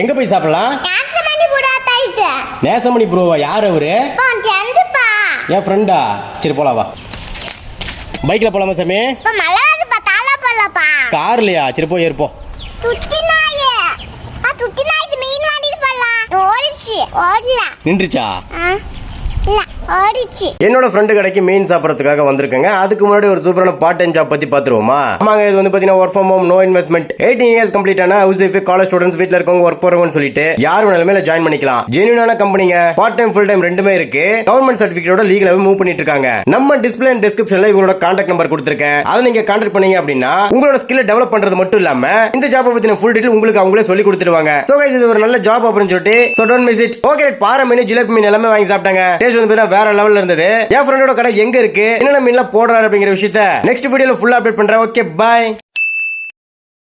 எங்க போய் சாப்பிடலாம்? நேசமணி ப்ரோவா யார் அவரு? என் ஃப்ரெண்டா? சரி போலாம் வா. பைக்ல போலாமா சாமி? கார்லையா? சரி போய் ஓடல. நின்றுச்சா? என்னோட ஃப்ரெண்டு கடைக்கு மீன் சாப்பிட்றதுக்காக வந்திருக்கேங்க. அதுக்கு முன்னாடி ஒரு சூப்பரான பார்ட் டைம் ஜாப் பத்தி பாத்துருவோமா? ஆமாங்க இது வந்து பாத்தீங்கன்னா work from home no investment eighteen years complete ஆன ஹவுஸ் ஒய்ஃப் காலேஜ் ஸ்டூடெண்ட்ஸ் வீட்டில் இருக்கவங்க ஒர்க் போறவங்க சொல்லிட்டு யார் வேணாலுமே ஜாயின் பண்ணிக்கலாம். ஜென்யூனான கம்பெனிங்க பார்ட் டைம் ஃபுல் டைம் ரெண்டுமே இருக்கு. கவர்மெண்ட் சர்டிபிகேட்டோட லீகலாவே மூவ் பண்ணிட்டு இருக்காங்க. நம்ம டிஸ்பிளே அண்ட் டிஸ்கிரிப்ஷன்ல இவங்களோட கான்டாக்ட் நம்பர் கொடுத்துருக்கேன். அதை நீங்க கான்டாக்ட் பண்ணீங்க அப்படின்னா உங்களோட ஸ்கில்ல டெவலப் பண்றது மட்டும் இல்லாம இந்த ஜாப் பத்தின ஃபுல் டீடைல் உங்களுக்கு அவங்களே சொல்லி கொடுத்துருவாங்க. சோ கைஸ் இது ஒரு நல்ல ஜாப் அப்படின்னு சொல்லிட்டு so don't miss it okay பாறை மீன் ஜிலேபி மீன் எல்லாமே வாங்கி சாப்பிட்டாங்க. டேஸ்ட் வந்து வேற லெவல்ல இருந்தது. என் ஃப்ரெண்டோட கடை எங்க இருக்கு? என்னென்ன மீன்லாம் போடுறாரு அப்படிங்கிற விஷயத்த நெக்ஸ்ட் வீடியோல ஃபுல்லா அப்டேட் பண்றேன். Okay bye